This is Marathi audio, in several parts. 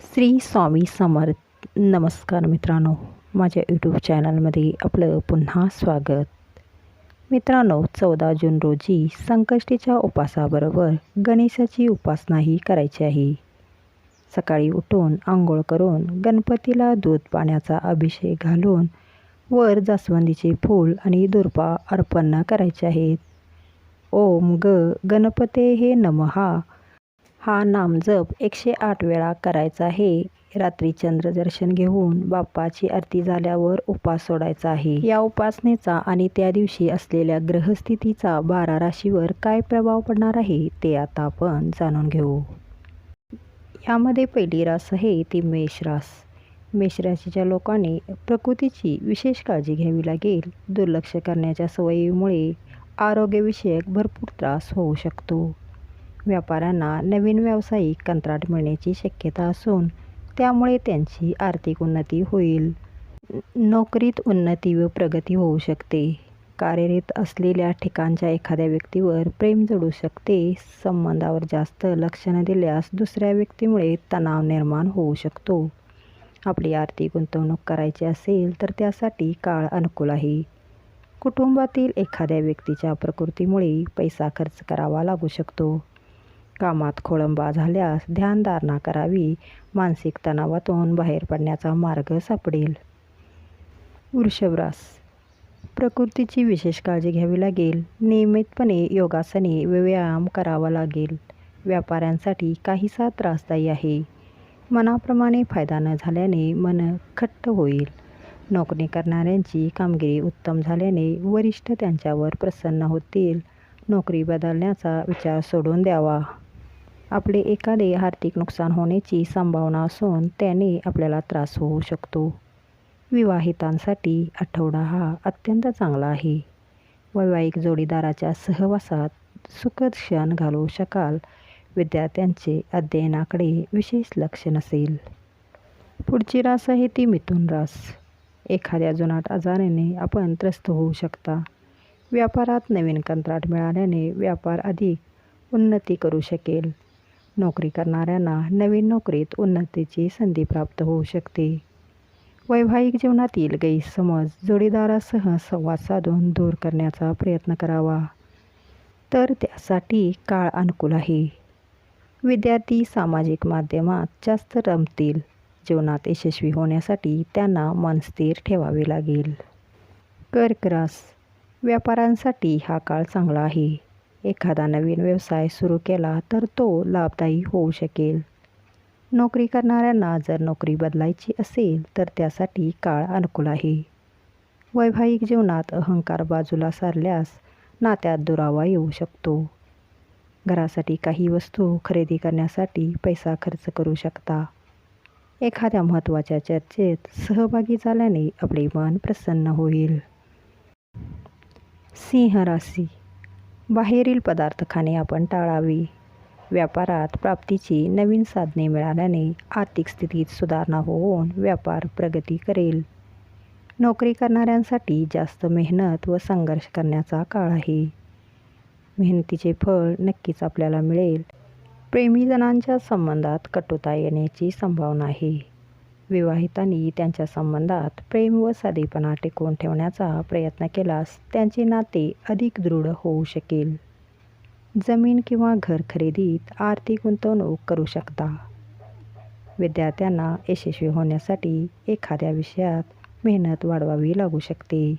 श्री स्वामी समर्थ नमस्कार मित्रांनो. माझ्या यूट्यूब चॅनलमध्ये आपलं पुन्हा स्वागत. मित्रांनो चौदा जून रोजी संकष्टीच्या उपासाबरोबर गणेशाची उपासनाही करायची आहे. सकाळी उठून आंघोळ करून गणपतीला दूध पाण्याचा अभिषेक घालून वर जास्वंदीचे फूल आणि दुर्पा अर्पण करायचे आहेत. ओम ग गणपते हे नमहा. हा नामजप एकशे आठ वेळा करायचा आहे. रात्री चंद्रदर्शन घेऊन बाप्पाची आरती झाल्यावर उपास सोडायचा आहे. या उपासनेचा आणि त्या दिवशी असलेल्या ग्रहस्थितीचा बारा राशीवर काय प्रभाव पडणार आहे ते आता आपण जाणून घेऊ. यामध्ये पहिली रास आहे ती मेष रास. मेष राशीच्या लोकांनी प्रकृतीची विशेष काळजी घ्यावी लागेल. दुर्लक्ष करण्याच्या सवयीमुळे आरोग्यविषयक भरपूर त्रास होऊ शकतो. व्यापाऱ्यांना नवीन व्यावसायिक कंत्राट मिळण्याची शक्यता असून त्यामुळे त्यांची आर्थिक उन्नती होईल. नोकरीत उन्नती व प्रगती होऊ शकते. कार्यरत असलेल्या ठिकाणच्या एखाद्या व्यक्तीवर प्रेम जडू शकते. संबंधावर जास्त लक्ष न दिल्यास दुसऱ्या व्यक्तीमुळे तणाव निर्माण होऊ शकतो. आपली आर्थिक गुंतवणूक करायची असेल तर त्यासाठी काळ अनुकूल आहे. कुटुंबातील एखाद्या व्यक्तीच्या प्रकृतीमुळे पैसा खर्च करावा लागू शकतो. कामात खोळंबा झाल्यास ध्यानधारणा करावी. मानसिक तणावातून बाहेर पडण्याचा मार्ग सापडेल. वृषभरास. प्रकृतीची विशेष काळजी घ्यावी लागेल. नियमितपणे योगासने व व्यायाम करावा लागेल. व्यापाऱ्यांसाठी काहीसा त्रासदायी आहे. मनाप्रमाणे फायदा न झाल्याने मन खट्ट होईल. नोकरी करणाऱ्यांची कामगिरी उत्तम झाल्याने वरिष्ठ त्यांच्यावर प्रसन्न होतील. नोकरी बदलण्याचा विचार सोडून द्यावा. आपले एखादे आर्थिक नुकसान होण्याची संभावना असून त्याने आपल्याला त्रास होऊ शकतो. विवाहितांसाठी आठवडा हा अत्यंत चांगला आहे. वैवाहिक जोडीदाराच्या सहवासात सुखद क्षण घालवू शकाल. विद्यार्थ्यांचे अध्ययनाकडे विशेष लक्ष नसेल. पुढची रास आहे ती मिथुन रास. एखाद्या जुनाट आजाराने आपण त्रस्त होऊ शकता. व्यापारात नवीन कंत्राट मिळाल्याने व्यापार अधिक उन्नती करू शकेल. नोकरी करणाऱ्यांना नवीन नोकरीत उन्नतीची संधी प्राप्त होऊ शकते. वैवाहिक जीवनातील गैरसमज जोडीदारासह संवाद साधून दूर करण्याचा प्रयत्न करावा. तर त्यासाठी काळ अनुकूल आहे. विद्यार्थी सामाजिक माध्यमात जास्त रमतील. जीवनात यशस्वी होण्यासाठी त्यांना मन स्थिर ठेवावे लागेल. कर्करास व्यापाऱ्यांसाठी हा काळ चांगला आहे. एखादा नवीन व्यवसाय सुरू केला तर तो लाभदायी होऊ शकेल. नोकरी करणाऱ्यांना जर नोकरी बदलायची असेल तर त्यासाठी काळ अनुकूल आहे. वैवाहिक जीवनात अहंकार बाजूला सारल्यास नात्यात दुरावा येऊ शकतो. घरासाठी काही वस्तू खरेदी करण्यासाठी पैसा खर्च करू शकता. एखाद्या महत्त्वाच्या चर्चेत सहभागी झाल्याने आपले मन प्रसन्न होईल. सिंह राशी बाहेरील पदार्थ खाणे आपण टाळावे. व्यापारात प्राप्तीची नवीन साधने मिळाल्याने आर्थिक स्थितीत सुधारणा होऊन व्यापार प्रगती करेल. नोकरी करणाऱ्यांसाठी जास्त मेहनत व संघर्ष करण्याचा काळ आहे. मेहनतीचे फळ नक्कीच आपल्याला मिळेल. प्रेमीजनांच्या संबंधात कटुता येण्याची संभावना आहे. विवाहितांनी त्यांच्या संबंधात प्रेम व साधेपणा टिकवून ठेवण्याचा प्रयत्न केल्यास त्यांचे नाते अधिक दृढ होऊ शकेल. जमीन किंवा घर खरेदीत आर्थिक गुंतवणूक करू शकता. विद्यार्थ्यांना यशस्वी होण्यासाठी एखाद्या विषयात मेहनत वाढवावी लागू शकते.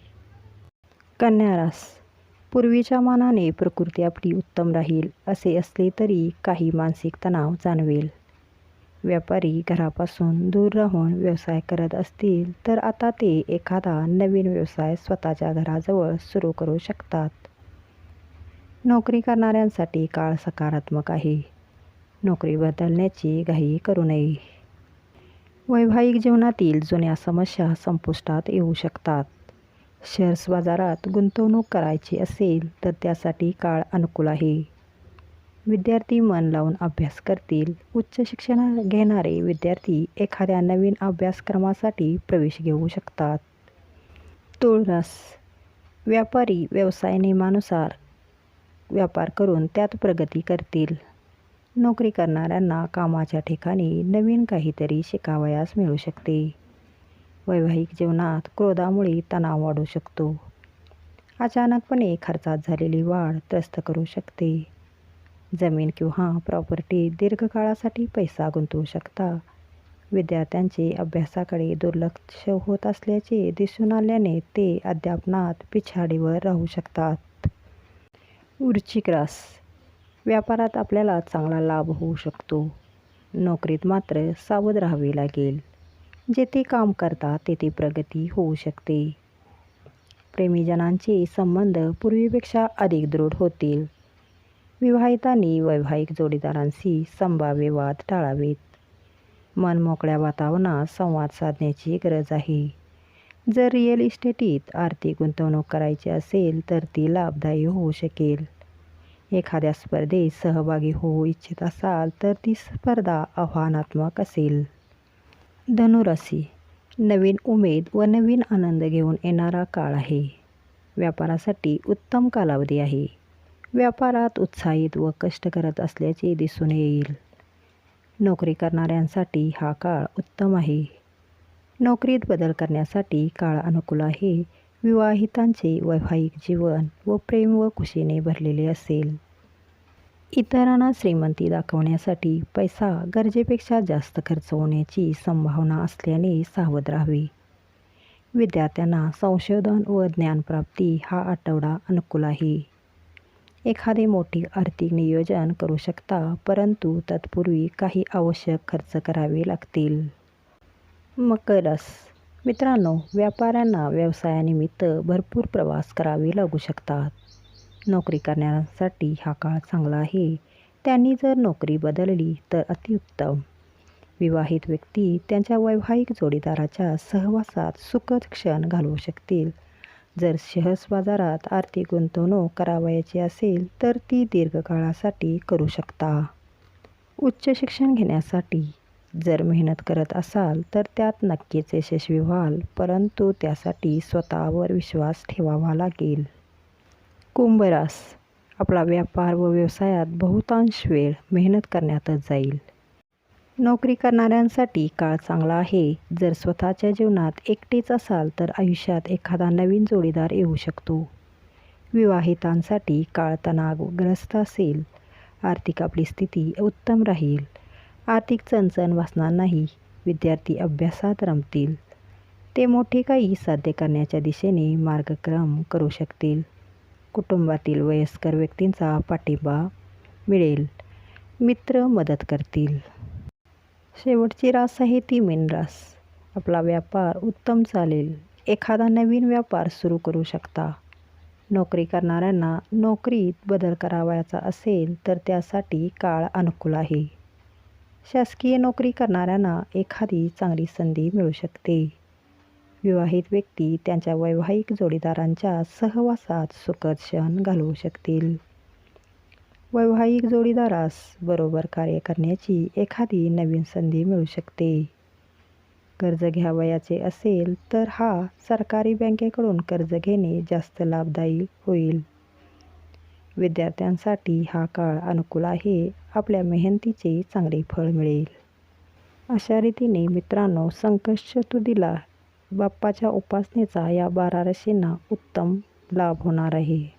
कन्यारास पूर्वीच्या मानाने प्रकृती आपली उत्तम राहील असे असले तरी काही मानसिक तणाव जाणवेल. व्यापारी घरापासून दूर राहून व्यवसाय करत असतील तर आता ते एखादा नवीन व्यवसाय स्वतःच्या घराजवळ सुरू करू शकतात. नोकरी करणाऱ्यांसाठी काळ सकारात्मक आहे. नोकरी बदलण्याची घाई करू नये. वैवाहिक जीवनातील जुन्या समस्या संपुष्टात येऊ शकतात. शेअर्स बाजारात गुंतवणूक करायची असेल तर त्यासाठी काळ अनुकूल आहे. विद्यार्थी मन लावून अभ्यास करतील. उच्च शिक्षण घेणारे विद्यार्थी एखाद्या नवीन अभ्यासक्रमासाठी प्रवेश घेऊ शकतात. तुळरास व्यापारी व्यवसाय नियमानुसार व्यापार करून त्यात प्रगती करतील. नोकरी करणाऱ्यांना कामाच्या ठिकाणी नवीन काहीतरी शिकावयास मिळू शकते. वैवाहिक जीवनात क्रोधामुळे तणाव वाढू शकतो. अचानकपणे खर्चात झालेली वाढ त्रस्त करू शकते. जमीन किंवा प्रॉपर्टी दीर्घकाळासाठी पैसा गुंतवू शकता. विद्यार्थ्यांचे अभ्यासाकडे दुर्लक्ष होत असल्याचे दिसून आल्याने ते अध्यापनात पिछाडीवर राहू शकतात. वृश्चिक रास. व्यापारात आपल्याला चांगला लाभ होऊ शकतो. नोकरीत मात्र सावध राहावे लागेल. जेथे काम करता तेथे प्रगती होऊ शकते. प्रेमीजनांचे संबंध पूर्वीपेक्षा अधिक दृढ होतील. विवाहितांनी वैवाहिक जोडीदारांशी संभाव्य वाद टाळावेत. मन मोकळ्या वातावरणात संवाद साधण्याची गरज आहे. जर रिअल इस्टेटीत आर्थिक गुंतवणूक करायची असेल तर ती लाभदायी होऊ शकेल. एखाद्या स्पर्धेत सहभागी होऊ इच्छित असाल तर ती स्पर्धा आव्हानात्मक असेल. धनुराशी नवीन उमेद व नवीन आनंद घेऊन येणारा काळ आहे. व्यापारासाठी उत्तम कालावधी आहे. व्यापारात उत्साहित व कष्ट करत असल्याचे दिसून येईल. नोकरी करणाऱ्यांसाठी हा काळ उत्तम आहे. नोकरीत बदल करण्यासाठी काळ अनुकूल आहे. विवाहितांचे वैवाहिक जीवन व प्रेम व खुशीने भरलेले असेल. इतरांना श्रीमंती दाखवण्यासाठी पैसा गरजेपेक्षा जास्त खर्च होण्याची संभावना असल्याने सावध राहावे. विद्यार्थ्यांना संशोधन व ज्ञानप्राप्ती हा आठवडा अनुकूल आहे. एखादे मोठे आर्थिक नियोजन करू शकता परंतु तत्पूर्वी काही आवश्यक खर्च करावे लागतील. मकर रास मित्रांनो व्यापाऱ्यांना व्यवसायानिमित्त भरपूर प्रवास करावे लागू शकतात. नोकरी करण्यासाठी हा काळ चांगला आहे. त्यांनी जर नोकरी बदलली तर अतिउत्तम. विवाहित व्यक्ती त्यांच्या वैवाहिक जोडीदाराच्या सहवासात सुखद क्षण घालवू शकतील. जर शेअर्स बाजारात आर्थिक गुंतवणूक करावयाची असेल तर ती दीर्घकाळासाठी करू शकता. उच्च शिक्षण घेण्यासाठी जर मेहनत करत असाल तर त्यात नक्कीच यशस्वी व्हाल परंतु त्यासाठी स्वतःवर विश्वास ठेवावा लागेल. कुंभरास आपला व्यापार व व्यवसायात बहुतांश वेळ मेहनत करण्यातच जाईल. नोकरी करणाऱ्यांसाठी काळ चांगला आहे. जर स्वतःच्या जीवनात एकटेच असाल तर आयुष्यात एखादा नवीन जोडीदार येऊ शकतो. विवाहितांसाठी काळ तणावग्रस्त असेल. आर्थिक आपली स्थिती उत्तम राहील. आर्थिक चणचण वाचणार नाही. विद्यार्थी अभ्यासात रमतील. ते मोठे काही साध्य करण्याच्या दिशेने मार्गक्रम करू शकतील. कुटुंबातील वयस्कर व्यक्तींचा पाठिंबा मिळेल. मित्र मदत करतील. शेवटची रास आहे ती मीन रास. आपला व्यापार उत्तम चालेल. एखादा नवीन व्यापार सुरू करू शकता. नोकरी करणाऱ्यांना नोकरीत बदल करावयाचा असेल तर त्यासाठी काळ अनुकूल आहे. शासकीय नोकरी करणाऱ्यांना एखादी चांगली संधी मिळू शकते. विवाहित व्यक्ती त्यांच्या वैवाहिक जोडीदारांच्या सहवासात सुखद क्षण घालवू शकतील. वैवाहिक जोडीदारास बरोबर कार्य करण्याची एखादी नवीन संधी मिळू शकते. कर्ज घ्यावयाचे असेल तर हा सरकारी बँकेकडून कर्ज घेणे जास्त लाभदायी होईल. विद्यार्थ्यांसाठी हा काळ अनुकूल आहे आपल्या मेहनतीचे चांगले फळ मिळेल. अशा रीतीने मित्रांनो संकष्ट चतुर्थीला बाप्पाच्या उपासनेचा या बारा राशींना उत्तम लाभ होणार आहे.